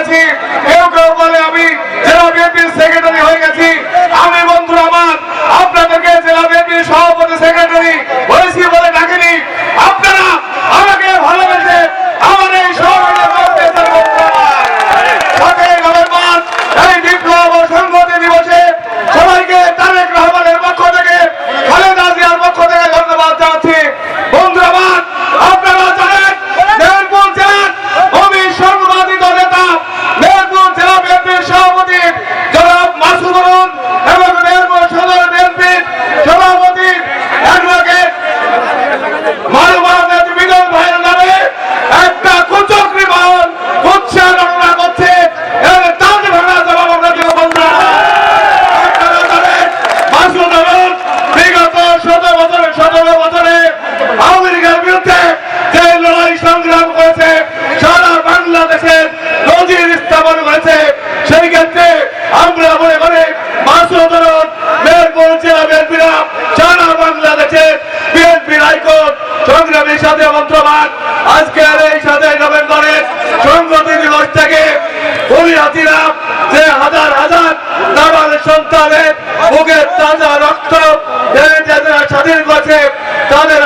আছে My high court সংগ্রামের সাথে মন্ত্রবাদ। আজকে এই নভেম্বরের সংগতি দিবস থেকে অভিরাতিরা যে হাজার হাজার নামাজ সন্তানের বুকের তাজা রক্ত স্বাধীন করছে, তাদের